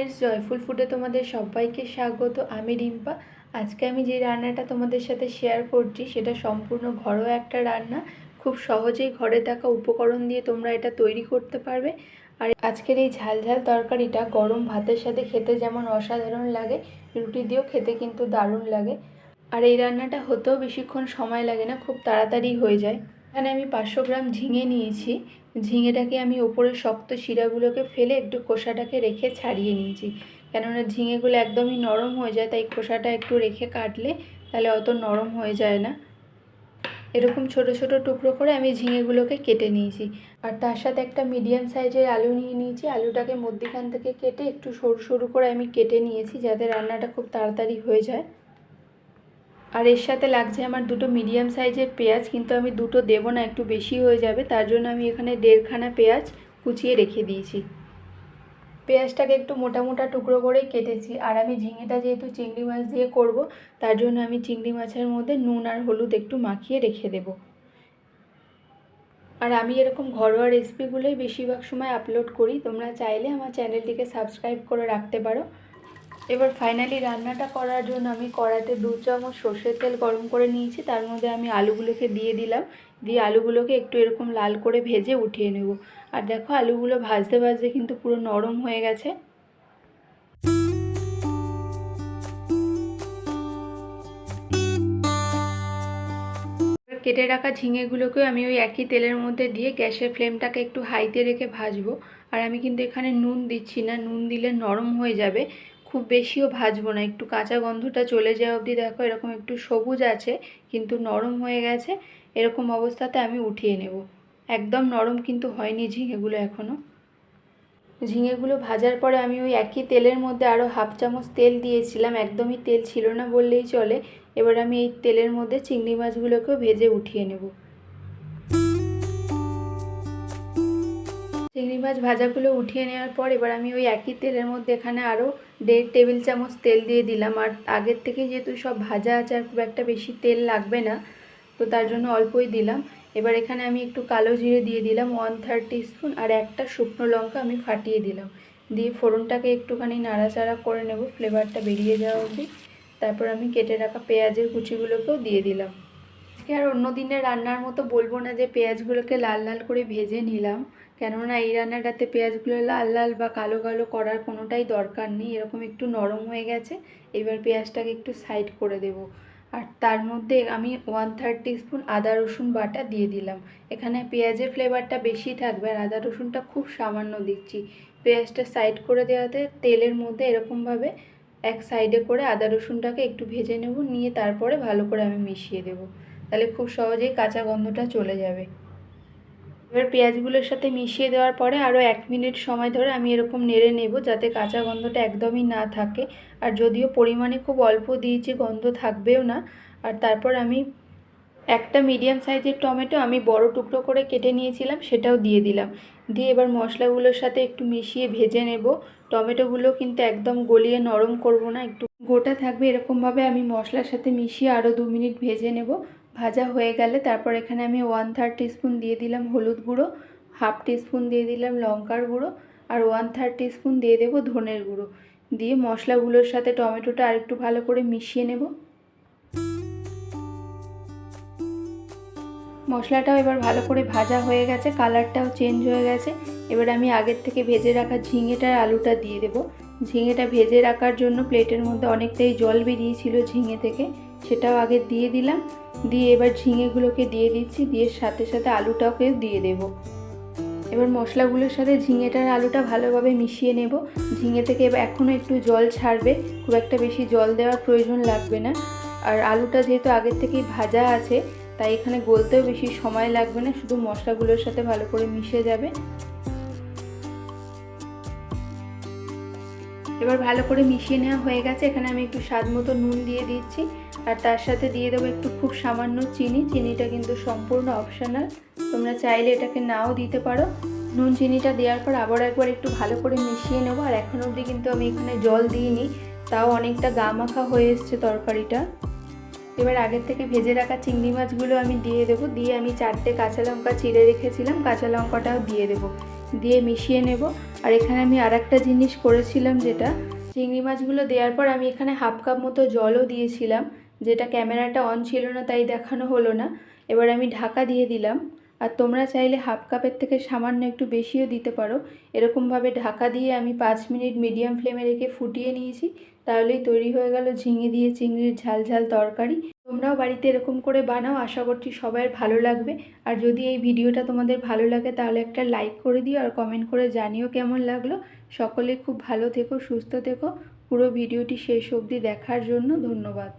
Guys joyful ফুডে তোমাদের সবাইকে স্বাগত। আমি রিম্পা। আজকে আমি যে রান্নাটা তোমাদের সাথে শেয়ার করছি, সেটা সম্পূর্ণ ঘরোয়া একটা রান্না। খুব সহজেই ঘরে থাকা উপকরণ দিয়ে তোমরা এটা তৈরি করতে পারবে। আর আজকের এই ঝাল ঝাল তরকারিটা গরম ভাতের সাথে খেতে যেমন অসাধারণ লাগে, রুটি দিয়েও খেতে কিন্তু দারুণ লাগে। আর এই রান্নাটা হতেও বেশিক্ষণ সময় লাগে না, খুব তাড়াতাড়ি হয়ে যায়। এখানে আমি পাঁচশো গ্রাম ঝিঙে নিয়েছি। ঝিঙেটাকে আমি ওপরের শক্ত শিরাগুলোকে ফেলে একটু খোসাটাকে রেখে ছাড়িয়ে নিয়েছি। কেননা ঝিঙেগুলো একদমই নরম হয়ে যায়, তাই খোসাটা একটু রেখে কাটলে তাহলে অত নরম হয়ে যায় না। এরকম ছোট ছোট টুকরো করে আমি ঝিঙেগুলোকে কেটে নিয়েছি। আর তার সাথে একটা মিডিয়াম সাইজের আলু নিয়ে নিয়েছি। আলুটাকে মধ্যিখান থেকে কেটে একটু সরু সরু করে আমি কেটে নিয়েছি, যাতে রান্নাটা খুব তাড়াতাড়ি হয়ে যায়। আর এর সাথে লাগছে আমার দুটো মিডিয়াম সাইজের পেঁয়াজ, কিন্তু আমি দুটো দেবো না, একটু বেশি হয়ে যাবে। তার জন্য আমি এখানে দেড়খানা পেঁয়াজ কুচিয়ে রেখে দিয়েছি। পেঁয়াজটাকে একটু মোটা মোটা টুকরো করেই কেটেছি। আর আমি ঝিঙেটা যেহেতু চিংড়ি মাছ দিয়ে করব, তার জন্য আমি চিংড়ি মাছের মধ্যে নুন আর হলুদ একটু মাখিয়ে রেখে দেব। আর আমি এরকম ঘরোয়া রেসিপিগুলোই বেশিরভাগ সময় আপলোড করি। তোমরা চাইলে আমার চ্যানেলটিকে সাবস্ক্রাইব করে রাখতে পারো। এবার ফাইনালি রান্নাটা করার জন্য আমি কড়াতে দু চামচ সর্ষের তেল গরম করে নিয়েছি। তার মধ্যে আমি আলুগুলোকে দিয়ে দিলাম। দিয়ে আলুগুলোকে একটু এরকম লাল করে ভেজে উঠিয়ে নেব। আর দেখো আলুগুলো ভাজতে ভাজতে কিন্তু পুরো নরম হয়ে গেছে। কেটে রাখা ঝিঙেগুলোকেও আমি ওই একই তেলের মধ্যে দিয়ে গ্যাসের ফ্লেমটাকে একটু হাইতে রেখে ভাজবো। আর আমি কিন্তু এখানে নুন দিচ্ছি না। নুন দিলে নরম হয়ে যাবে। খুব বেশিও ভাজবো না। একটু কাঁচা গন্ধটা চলে যাওয়া অবধি দেখো, এরকম একটু সবুজ আছে, কিন্তু নরম হয়ে গেছে, এরকম অবস্থাতে আমি উঠিয়ে নেব। একদম নরম কিন্তু হয়নি ঝিঙেগুলো এখনও ঝিঙেগুলো ভাজার পরে আমি ওই একই তেলের মধ্যে আরও হাফ চামচ তেল দিয়েছিলাম, একদমই তেল ছিল না বললেই চলে। এবার আমি এই তেলের মধ্যে চিংড়ি মাছগুলোকেও ভেজে উঠিয়ে নেব। চিংড়ি মাছ ভাজাগুলো উঠিয়ে নেওয়ার পর এবার আমি ওই একই তেলের মধ্যে এখানে আরও দেড় টেবিল চামচ তেল দিয়ে দিলাম। আর আগের থেকে যেহেতু সব ভাজা আছে আর খুব একটা বেশি তেল লাগবে না, তো তার জন্য অল্পই দিলাম। এবার এখানে আমি একটু কালো জিরে দিয়ে দিলাম ওয়ান থার্ড স্পুন আর একটা শুকনো লঙ্কা আমি ফাটিয়ে দিলাম। দিয়ে ফোড়নটাকে একটুখানি নাড়াচাড়া করে নেব ফ্লেভারটা বেরিয়ে যাওয়া অবধি। তারপর আমি কেটে রাখা পেঁয়াজের কুচিগুলোকেও দিয়ে দিলাম। আজকে আর অন্য দিনে রান্নার মতো বলব না যে পেঁয়াজগুলোকে লাল লাল করে ভেজে নিলাম। কেননা এই রান্নাটাতে পেঁয়াজগুলো লাল লাল বা কালো কালো করার কোনোটাই দরকার নেই, এরকম একটু নরম হয়ে গেছে, এবার পেঁয়াজটাকে একটু সাইড করে দেব। আর তার মধ্যে আমি ওয়ান থার্টি স্পুন আদা, রসুন বাটা দিয়ে দিলাম। এখানে পেঁয়াজের ফ্লেভারটা বেশি থাকবে আর আদা, রসুনটা খুব সামান্য দিচ্ছি। পেঁয়াজটা সাইড করে দেওয়াতে তেলের মধ্যে এরকমভাবে এক সাইডে করে আদা, রসুনটাকে একটু ভেজে নেব, নিয়ে তারপরে ভালো করে আমি মিশিয়ে দেব। তাহলে খুব সহজেই কাঁচা গন্ধটা চলে যাবে। এবার পেঁয়াজগুলোর সাথে মিশিয়ে দেওয়ার পরে আরও এক মিনিট সময় ধরে আমি এরকম নেড়ে নেব যাতে কাঁচা গন্ধটা একদমই না থাকে। আর যদিও পরিমাণে খুব অল্প দিয়েছি, গন্ধ থাকবেও না। আর তারপর আমি একটা মিডিয়াম সাইজের টমেটো আমি বড় টুকরো করে কেটে নিয়েছিলাম, সেটাও দিয়ে দিলাম। দিয়ে এবার মশলাগুলোর সাথে একটু মিশিয়ে ভেজে নেব। টমেটোগুলো কিন্তু একদম গলিয়ে নরম করব না, একটু গোটা থাকবে এরকমভাবে আমি মশলার সাথে মিশিয়ে আরও দু মিনিট ভেজে নেব। ভাজা হয়ে গেলে তারপর এখানে আমি ওয়ান থার্ড টিস্পুন দিয়ে দিলাম হলুদ গুঁড়ো হাফ টিস্পুন দিয়ে দিলাম লঙ্কার গুঁড়ো আর ওয়ান থার্ড টিস্পুন দিয়ে দেবো ধনের গুঁড়ো। দিয়ে মশলাগুলোর সাথে টমেটোটা আরেকটু ভালো করে মিশিয়ে নেব। মশলাটাও এবার ভালো করে ভাজা হয়ে গেছে, কালারটাও চেঞ্জ হয়ে গেছে। এবার আমি আগের থেকে ভেজে রাখা ঝিঙেটার আলুটা দিয়ে দেবো। ঝিঙেটা ভেজে রাখার জন্য প্লেটের মধ্যে অনেকটাই জল বেরিয়েছিল ঝিঙে থেকে। সেটাও আগে দিয়ে দিলাম। দিয়ে এবার ঝিঙেগুলোকে দিয়ে দিচ্ছি। দিয়ে সাথে সাথে আলুটাকেও দিয়ে দেব। এবার মশলাগুলোর সাথে ঝিঙেটার আলুটা ভালোভাবে মিশিয়ে নেব। ঝিঙে থেকে এবার এখনও একটু জল ছাড়বে। খুব একটা বেশি জল দেওয়ার প্রয়োজন লাগবে না। আর আলুটা যেহেতু আগের থেকেই ভাজা আছে, তাই এখানে গলতেও বেশি সময় লাগবে না। শুধু মশলাগুলোর সাথে ভালো করে মিশে যাবে। এবার ভালো করে মিশিয়ে নেওয়া হয়ে গেছে। এখানে আমি একটু স্বাদ মতো নুন দিয়ে দিচ্ছি। আর তার সাথে দিয়ে দেবো একটু খুব সামান্য চিনি। চিনিটা কিন্তু সম্পূর্ণ অপশনাল তোমরা চাইলে এটাকে নাও দিতে পারো। নুন চিনিটা দেওয়ার পর আবার একবার একটু ভালো করে মিশিয়ে নেব। আর এখন অবধি কিন্তু আমি এখানে জল দিইনি। তাও অনেকটা গা মাখা হয়ে এসছে তরকারিটা। এবার আগের থেকে ভেজে রাখা চিংড়ি মাছগুলো আমি দিয়ে দেবো। দিয়ে আমি চারটে কাঁচা লঙ্কা চিড়ে রেখেছিলাম। কাঁচা লঙ্কাটাও দিয়ে দেবো। দিয়ে মিশিয়ে নেব। আর এখানে আমি আর একটা জিনিস করেছিলাম যেটা, চিংড়ি মাছগুলো দেওয়ার পর আমি এখানে হাফ কাপ মতো জলও দিয়েছিলাম, যেটা ক্যামেরাটা অন ছিল না তাই দেখানো হলো না। এবার আমি ঢাকা দিয়ে দিলাম। আর তোমরা চাইলে হাফ কাপের থেকে সামান্য একটু বেশিও দিতে পারো। এরকমভাবে ঢাকা দিয়ে আমি পাঁচ মিনিট মিডিয়াম ফ্লেমে রেখে ফুটিয়ে নিয়েছি। তাহলেই তৈরি হয়ে গেল ঝিঙে দিয়ে চিংড়ির ঝাল ঝাল তরকারি। তোমরাও বাড়িতে এরকম করে বানাও, আশা করছি সবাইয়ের ভালো লাগবে। আর যদি এই ভিডিওটা তোমাদের ভালো লাগে, তাহলে একটা লাইক করে দিও আর কমেন্ট করে জানিও কেমন লাগল। সকলে খুব ভালো থেকো, সুস্থ থেকো। পুরো ভিডিওটি শেষ অবধি দেখার জন্য ধন্যবাদ।